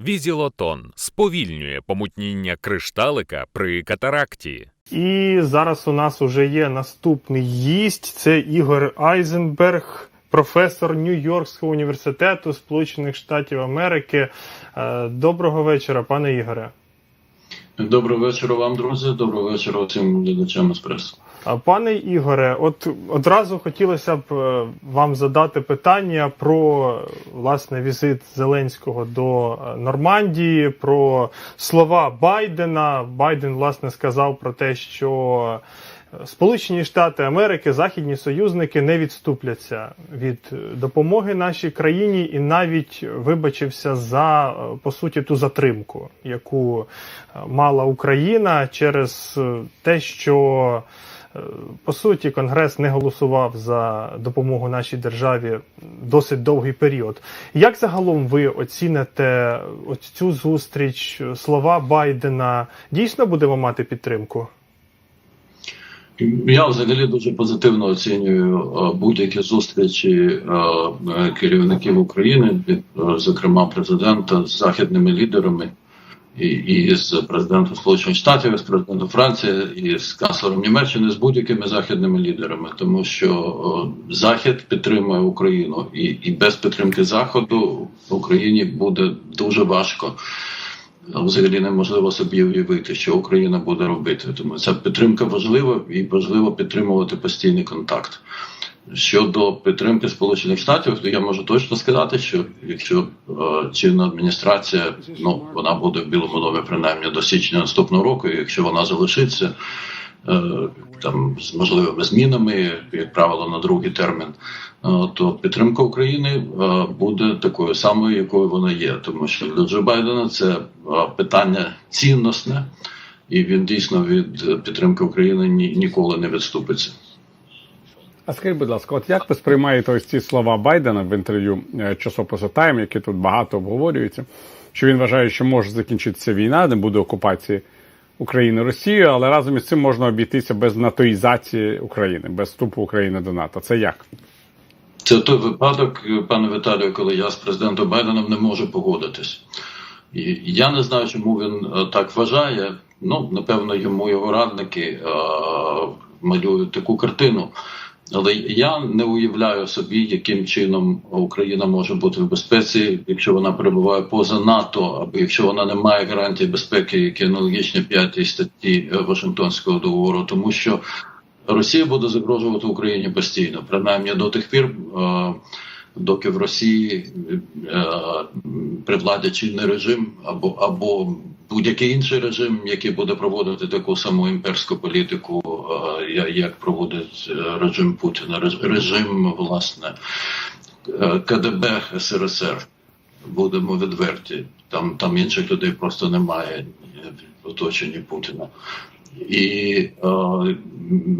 Візілотон сповільнює помутніння кришталика при катаракті. І зараз у нас уже є наступний гість. Це Ігор Айзенберг, професор Нью-Йоркського університету Сполучених Штатів Америки. Е, Доброго вечора, пане Ігоре. Доброго вечора вам, друзі. Доброго вечора всім глядачам еспресо. Пане Ігоре, от одразу хотілося б е, вам задати питання про власне візит Зеленського до е, Нормандії, про слова Байдена. Байден власне сказав про те, що Сполучені Штати Америки, західні союзники не відступляться від е, допомоги нашій країні і навіть вибачився за е, по суті ту затримку, яку е, мала Україна через те, що по суті, Конгрес не голосував за допомогу нашій державі досить довгий період. Як загалом ви оціните цю зустріч, слова Байдена? Дійсно будемо мати підтримку? Я взагалі дуже позитивно оцінюю е, будь-які зустрічі е, е, керівників України, зокрема президента з західними лідерами. І, з президентом Сполучених Штатів, з президентом Франції, і з канцлером Німеччини, з будь-якими західними лідерами, тому що Захід підтримує Україну, і, і без підтримки Заходу в Україні буде дуже важко. Взагалі неможливо собі уявити, що Україна буде робити. Тому ця підтримка важлива і важливо підтримувати постійний контакт. Щодо підтримки Сполучених Штатів, то я можу точно сказати, що якщо е, чинна адміністрація ну вона буде в білому домі принаймні до січня наступного року, і якщо вона залишиться е, там з можливими змінами, як правило, на другий термін, то підтримка України буде такою самою, якою вона є, тому що для Джо Байдена це питання цінностне, і він дійсно від підтримки України ні, ніколи не відступиться. А скажіть, будь ласка, от як ви сприймаєте ось ці слова Байдена в інтерв'ю е, часопису Тайм, які тут багато обговорюються, що він вважає, що може закінчитися війна, не буде окупації України Росією, але разом із цим можна обійтися без натоїзації України, без вступу України до НАТО. Це як? Це той випадок, пане Віталію, коли я з президентом Байденом не можу погодитись. І я не знаю, чому він е, так вважає. Ну, напевно, йому його радники е, малюють таку картину. Але я не уявляю собі, яким чином Україна може бути в безпеці, якщо вона перебуває поза НАТО, або якщо вона не має гарантій безпеки, які аналогічні п'ятій статті е, Вашингтонського договору, тому що Росія буде загрожувати Україні постійно, принаймні до тих пір, е, доки в Росії е, при владі чинний режим або або будь-який інший режим, який буде проводити таку саму імперську політику, е, як проводить режим Путіна, реж- режим власне КДБ СРСР. Будемо відверті. Там там інших людей просто немає в оточенні Путіна. І е,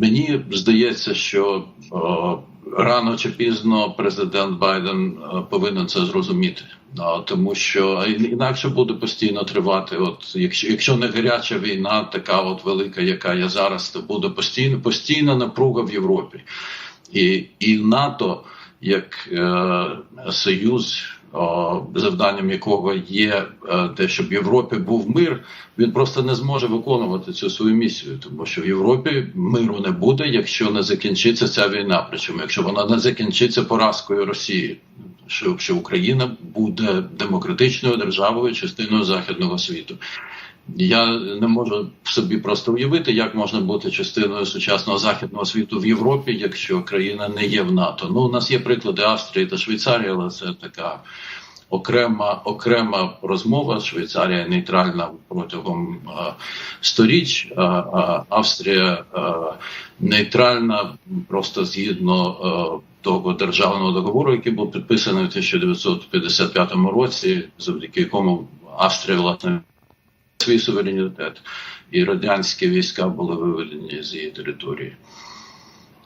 мені здається, що е, рано чи пізно президент Байден е, повинен це зрозуміти. Тому що інакше буде постійно тривати. От якщо якщо не гаряча війна, така от велика, яка є зараз, то буде постійно постійна напруга в Європі. І, і НАТО як е, союз, завданням якого є е, те, щоб в Європі був мир, він просто не зможе виконувати цю свою місію, тому що в Європі миру не буде, якщо не закінчиться ця війна. Причому, якщо вона не закінчиться поразкою Росії, що Україна буде демократичною державою, частиною західного світу. Я не можу собі просто уявити, як можна бути частиною сучасного західного світу в Європі, якщо країна не є в НАТО. Ну, у нас є приклади Австрії та Швейцарії, але це така окрема окрема розмова. Швейцарія нейтральна протягом а, сторіч, а, а Австрія а, нейтральна просто згідно а, того державного договору, який був підписаний у 1955 році, завдяки якому Австрія власне свій суверенітет, і радянські війська були виведені з її території.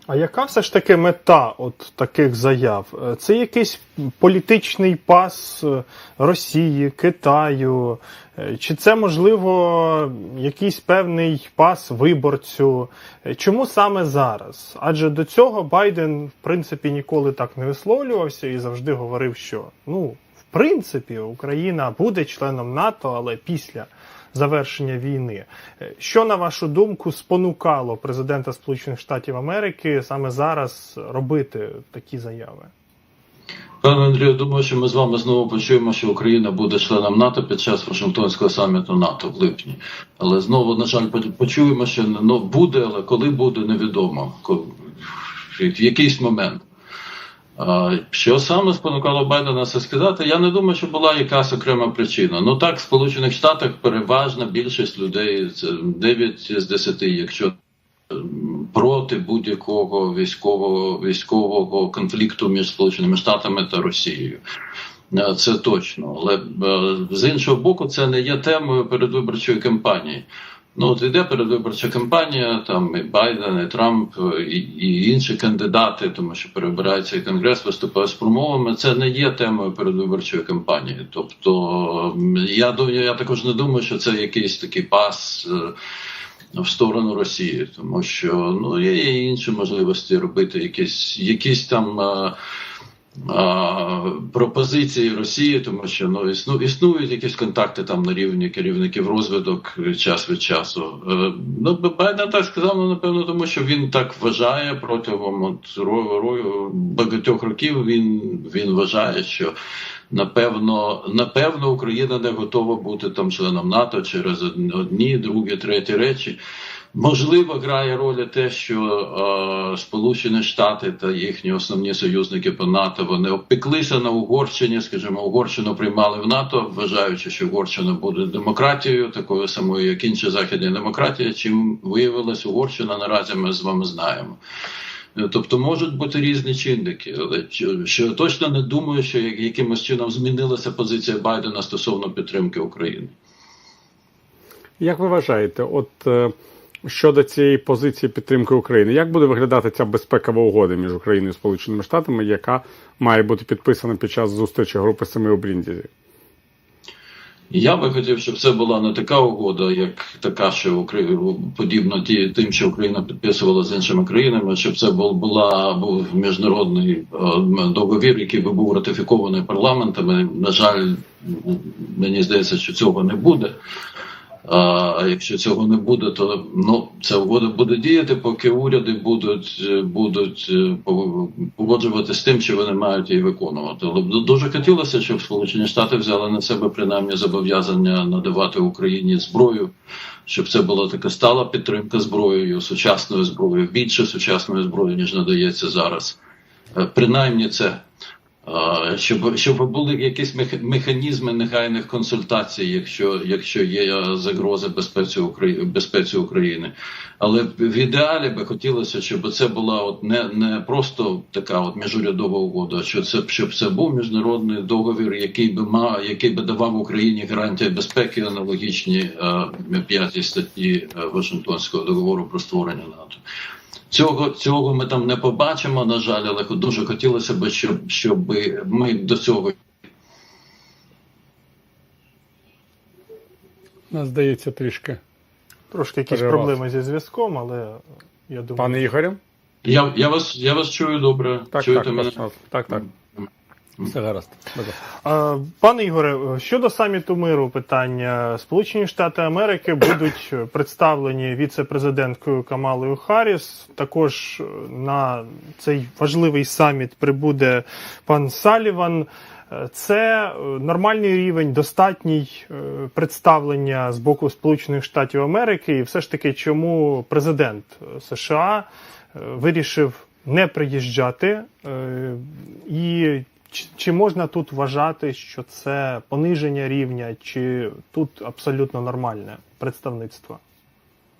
А яка все ж таки мета от таких заяв? Е, Це якийсь політичний пас е, Росії, Китаю, Е, чи це можливо якийсь певний пас виборцю? Чому саме зараз? Адже до цього Байден, в принципі, ніколи так не висловлювався і завжди говорив, що ну. В принципі Україна буде членом НАТО, але після завершення війни. Е, Що на вашу думку спонукало президента Сполучених Штатів Америки саме зараз робити такі заяви? Пане Андрію, думаю, що ми з вами знову почуємо, що Україна буде членом НАТО під час Вашингтонського саміту НАТО в липні. Але знову, на жаль, почуємо, що ну, буде, але коли буде, невідомо. В якийсь момент. Що саме спонукало Байдена це сказати? Я не думаю, що була якась окрема причина. Ну так, в Сполучених Штатах переважна більшість людей, це 9 з 10, якщо проти будь-якого військового військового конфлікту між Сполученими Штатами та Росією. Е, Це точно. Але е, з іншого боку, це не є темою передвиборчої кампанії. Ну, от іде передвиборча кампанія, там і Байден, і Трамп, е, і, і інші кандидати, тому що перебирається і конгрес, виступає з промовами. Це не є темою передвиборчої кампанії. Тобто, я я також не думаю, що це якийсь такий пас. е, в сторону Росії, тому що ну є інші можливості робити якісь, якісь там а, пропозиції Росії, тому що ну існу, існують якісь контакти там на рівні керівників розвиток час від часу. Е, ну Байден так сказав, ну напевно, тому що він так вважає протягом от ро, ро, багатьох років. Він він вважає, що Напевно, напевно, Україна не готова бути там членом НАТО через од- одні, другі, треті речі. Можливо, грає роль те, що е, Сполучені Штати та їхні основні союзники по НАТО вони обпеклися на Угорщині. Скажімо, Угорщину приймали в НАТО, вважаючи, що Угорщина буде демократією, такою самою, як інші західні демократії. Чим виявилась Угорщина, наразі ми з вами знаємо. Тобто можуть бути різні чинники, але що, точно не думаю, що як- якимось чином змінилася позиція Байдена стосовно підтримки України. Як ви вважаєте, от е, щодо цієї позиції підтримки України, як буде виглядати ця безпекова угода між Україною і Сполученими Штатами, яка має бути підписана під час зустрічі групи семи у Бріндізі? Я би хотів, щоб це була не така угода, як така, що Україна подібно ті, тим, що Україна підписувала з іншими країнами, щоб це був була був міжнародний е, договір, який би був ратифікований парламентами. На жаль, мені здається, що цього не буде. А якщо цього не буде, то ну ця угода буде діяти, поки уряди будуть е, будуть е, погоджувати з тим, що вони мають її виконувати. Але дуже хотілося, щоб Сполучені Штати взяли на себе принаймні зобов'язання надавати Україні зброю, щоб це була така стала підтримка зброєю, сучасною зброєю, більше сучасної зброї ніж надається зараз. Е, Принаймні це. Щоб, щоб були якісь мех- механізми негайних консультацій, якщо, якщо є загрози безпеці України, безпеці України. Але в ідеалі би хотілося, щоб це була от не, не просто така от міжурядова угода, що це щоб це був міжнародний договір, який би мав, який би давав Україні гарантії безпеки, аналогічні е, п'ятій статті е, Вашингтонського договору про створення НАТО. Цього цього ми там не побачимо, на жаль, але дуже хотілося б, щоб, щоб ми до цього Нас здається трішки. Трошки якісь Перервався. проблеми зі зв'язком, але я думаю, Пане Ігорю? я, я вас я вас чую добре. Так, Чуєте так, мене? так, так, так. Все гаразд. Пане Ігоре, щодо саміту миру, питання Сполучені Штати Америки будуть представлені віце-президенткою Камалою Харріс. Також е, на цей важливий саміт прибуде пан Саліван. Е, Це е, нормальний рівень, достатній представлення з боку Сполучених Штатів Америки, і все ж таки, чому президент США вирішив не приїжджати і чи, чи можна тут вважати, що це пониження рівня, чи тут абсолютно нормальне представництво?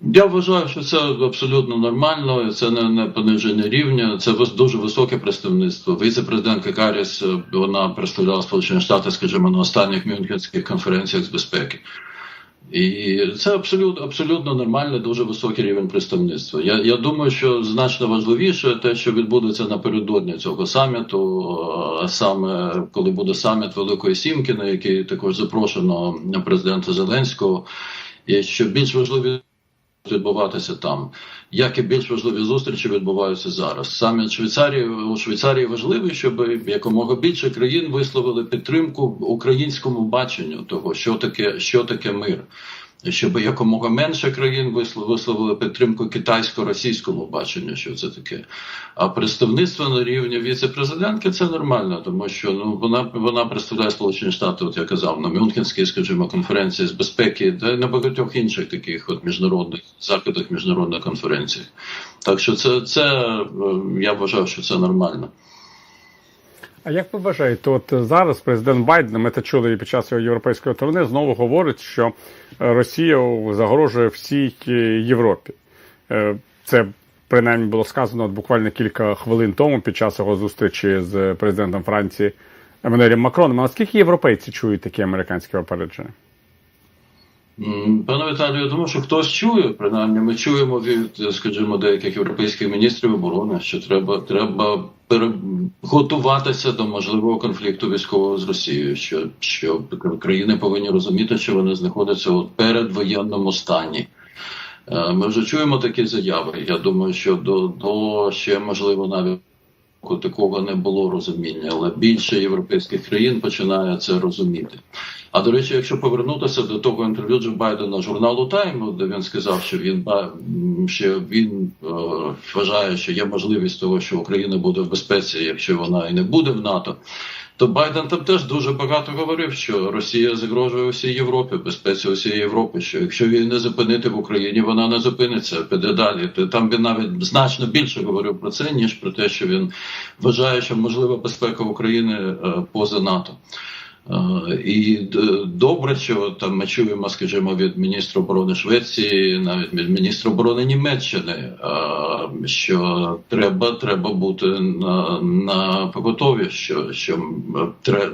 Я вважаю, що це абсолютно нормально, це не, не пониження рівня. Це дуже високе представництво. Віце-президентка Каріс е, вона представляла Сполучені Штати, скажімо, на останніх мюнхенських конференціях з безпеки. І це абсолютно абсолютно нормальний, дуже високий рівень представництва. Я, я думаю, що значно важливіше те, що відбудеться напередодні цього саміту, а саме коли буде саміт Великої Сімки, на який також запрошено президента Зеленського. І що більш важливі відбуватися там, як і більш важливі зустрічі відбуваються зараз. Саме Швейцарії у Швейцарії важливо, щоб якомога більше країн висловили підтримку українському баченню того, що таке, що таке мир. Щоб якомога менше країн вислов- висловили підтримку китайсько-російському баченню, що це таке. А представництво на рівні віце-президентки це нормально, тому що ну вона вона представляє Сполучені Штати, от я казав, на Мюнхенській, скажімо, конференції з безпеки, та на багатьох інших таких от міжнародних заходах, міжнародних конференціях. Так що це, це е, я вважав, що це нормально. А як ви вважаєте, от зараз президент Байден, ми це чули і під час його європейської турне, знову говорить, що е, Росія загрожує всій е, Європі. Е, Це принаймні було сказано буквально кілька хвилин тому під час його зустрічі з президентом Франції Еммануелем Макроном. А наскільки європейці чують такі американські попередження? Пане Віталію, я думаю, що хтось чує, принаймні ми чуємо від, скажімо, деяких європейських міністрів оборони, що треба, треба готуватися до можливого конфлікту військового з Росією, що, що країни повинні розуміти, що вони знаходяться у передвоєнному стані. Е, Ми вже чуємо такі заяви. Я думаю, що до, до ще можливо навіть такого не було розуміння, але більше європейських країн починає це розуміти. А до речі, якщо повернутися до того інтерв'ю Джо Байдена журналу Time, де він сказав, що він що він е, вважає, що є можливість того, що Україна буде в безпеці, якщо вона і не буде в НАТО. То Байден там теж дуже багато говорив, що Росія загрожує усій Європі, безпеці усієї Європи. Що якщо її не зупинити в Україні, вона не зупиниться, піде далі. Там він навіть значно більше говорив про це, ніж про те, що він вважає, що можлива безпека України е, поза НАТО. Е, І добре, що там ми чуємо, скажімо, від міністра оборони Швеції, навіть від міністра оборони Німеччини, е, що треба, треба бути на, на поготові, що, що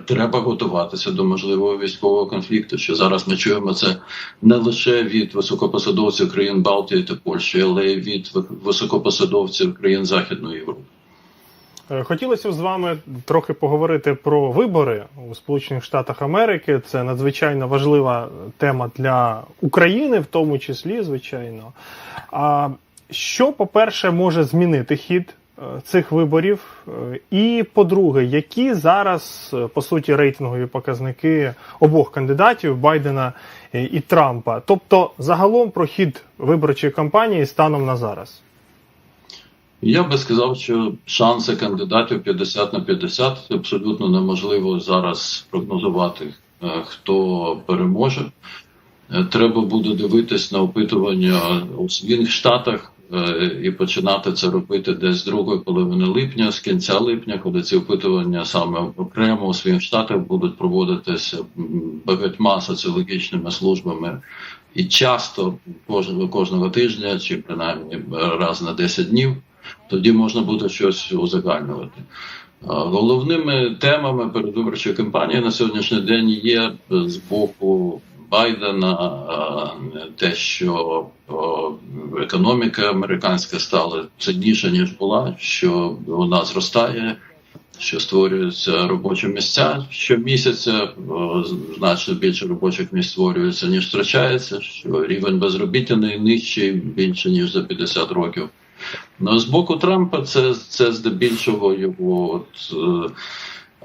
треба готуватися до можливого військового конфлікту. Що зараз ми чуємо це не лише від високопосадовців країн Балтії та Польщі, але й від високопосадовців країн Західної Європи. Е, Хотілося б з вами трохи поговорити про вибори у Сполучених Штатах Америки. Це надзвичайно важлива тема для України, в тому числі, звичайно. А що, по-перше, може змінити хід е, цих виборів? Е, І по-друге, які зараз по суті рейтингові показники обох кандидатів Байдена і Трампа? Тобто, загалом про хід виборчої кампанії станом на зараз? Я би сказав, що шанси кандидатів 50 на 50 абсолютно неможливо зараз прогнозувати, е, хто переможе. Е, Треба буде дивитись на опитування у своїх штатах е, і починати це робити десь з другої половини липня, з кінця липня, коли ці опитування саме окремо у своїх штатах будуть проводитися багатьма соціологічними службами. І часто кожного, кожного тижня, чи принаймні раз на 10 днів, тоді можна буде щось узагальнювати. Головними темами передвиборчої кампанії на сьогоднішній день є е, з боку Байдена те, що економіка американська стала сильніша ніж була, що вона зростає, що створюються робочі місця щомісяця, значно більше робочих місць створюється, ніж втрачається, що рівень безробіття найнижчий більше ніж за 50 років. Ну, з боку Трампа це, це здебільшого його от, е,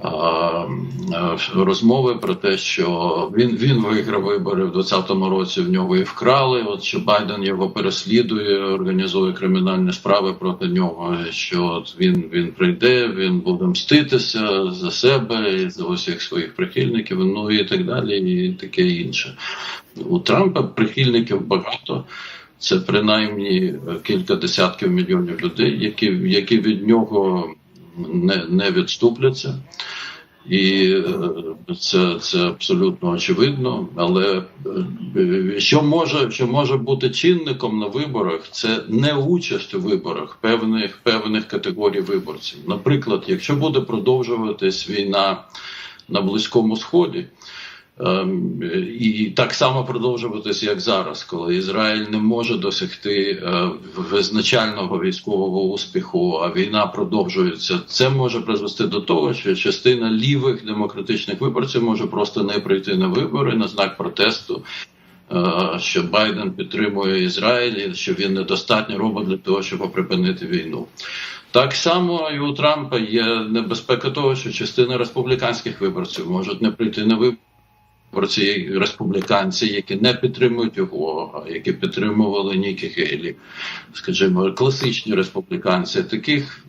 е, розмови про те, що він, він виграв вибори в 2020 році. В нього і вкрали. От що Байден його переслідує, організує кримінальні справи проти нього. Що от він, він прийде, він буде мститися за себе і за усіх своїх прихильників, ну і так далі, і таке інше. У Трампа прихильників багато. Це принаймні кілька десятків мільйонів людей, які, які від нього не, не відступляться. І е, це, це абсолютно очевидно. Але е, що може, що може бути чинником на виборах, це не участь у виборах певних, певних категорій виборців. Наприклад, якщо буде продовжуватись війна на Близькому Сході. Ем, І так само продовжуватись, як зараз, коли Ізраїль не може досягти е, визначального військового успіху, а війна продовжується. Це може призвести до того, що частина лівих демократичних виборців може просто не прийти на вибори на знак протесту е, що Байден підтримує Ізраїль, і що він недостатньо робить для того, щоб припинити війну. Так само і у Трампа є небезпека того, що частина республіканських виборців можуть не прийти на вибори. Виборці республіканці, які не підтримують його, які підтримували Нікі Гейлі, скажімо, класичні республіканці. Таких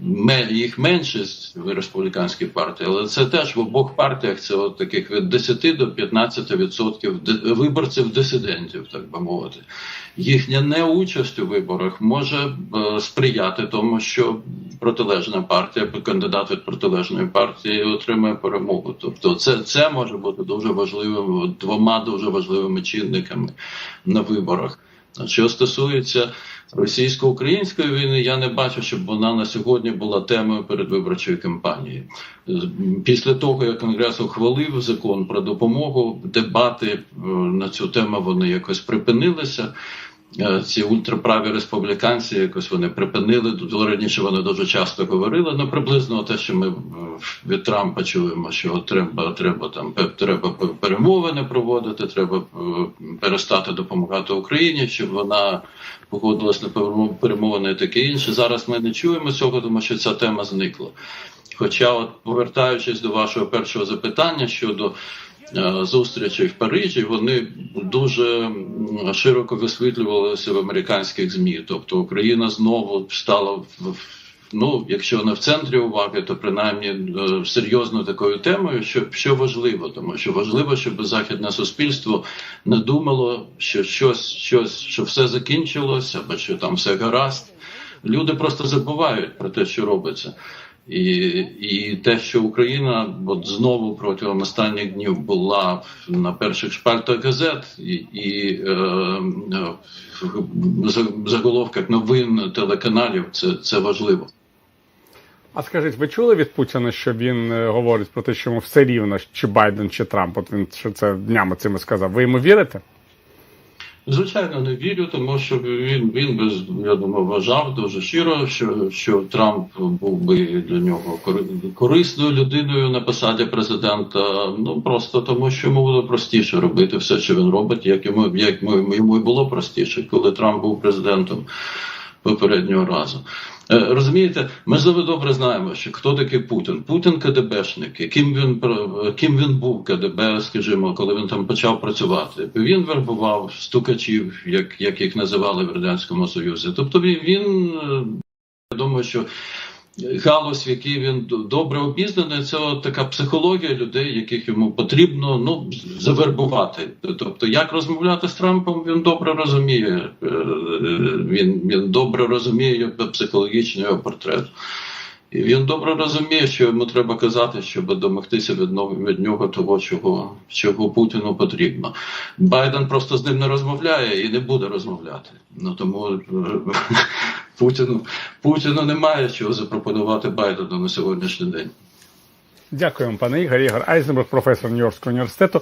їх меншість в республіканській партії, але це теж в обох партіях це от таких від 10 до 15 відсотків ди- виборців дисидентів, так би мовити. Їхня неучасть у виборах може е, сприяти тому, що протилежна партія, кандидат від протилежної партії отримає перемогу. Тобто, це, це може бути дуже важливим двома дуже важливими чинниками на виборах. Що стосується російсько-української війни, я не бачу, щоб вона на сьогодні була темою передвиборчої кампанії. Після того, як Конгрес ухвалив закон про допомогу, дебати е, на цю тему вони якось припинилися. Е, Ці ультраправі республіканці якось вони припинили. Раніше вони дуже часто говорили. Ну приблизно те, що ми е, від Трампа чуємо, що треба, треба там треба перемовини проводити, треба е, перестати допомагати Україні, щоб вона погодилась на перемо- перемовини і таке інше. Зараз ми не чуємо цього, тому що ця тема зникла. Хоча, от повертаючись до вашого першого запитання щодо зустрічей в Парижі, вони дуже широко висвітлювалися в американських змі. Тобто Україна знову стала в ну, якщо не в центрі уваги, то принаймні е, серйозною такою темою, що, що важливо, тому що важливо, щоб західне суспільство не думало, що щось, щось, що все закінчилось, або що там все гаразд. Люди просто забувають про те, що робиться. І, і те, що Україна от знову протягом останніх днів була на перших шпальтах газет і, і е, е, в заголовках новин телеканалів, це, це важливо. А скажіть, ви чули від Путіна, що він е, говорить про те, що йому все рівно, чи Байден, чи Трамп? От він що це днями цими сказав. Ви йому вірите? Звичайно, не вірю, тому що він, він би, я думаю, вважав дуже щиро, що, що Трамп був би для нього кори- корисною людиною на посаді президента. Ну просто тому, що йому було простіше робити все, що він робить, як йому як йому йому і було простіше, коли Трамп був президентом попереднього разу. Е, Розумієте, ми з вами добре знаємо, що хто такий Путін. Путін КДБшник, яким він про- ким він був КДБ, скажімо, коли він там почав працювати. Він вербував стукачів, як, як їх називали в радянському союзі. Тобто він, він е, я думаю, що галузь, в якій він добре обізнаний, це от така психологія людей, яких йому потрібно ну завербувати. Тобто, як розмовляти з Трампом, він добре розуміє. Е, Він, він добре розуміє психологічний його портрет. І він добре розуміє, що йому треба казати, щоб домогтися від від нього того, чого, чого Путіну потрібно. Байден просто з ним не розмовляє і не буде розмовляти. Ну тому е, Путіну, Путіну немає чого запропонувати Байдену на сьогоднішній день. Дякуємо, пане Ігор. Ігор Айзенберг, професор Нью-Йоркського університету.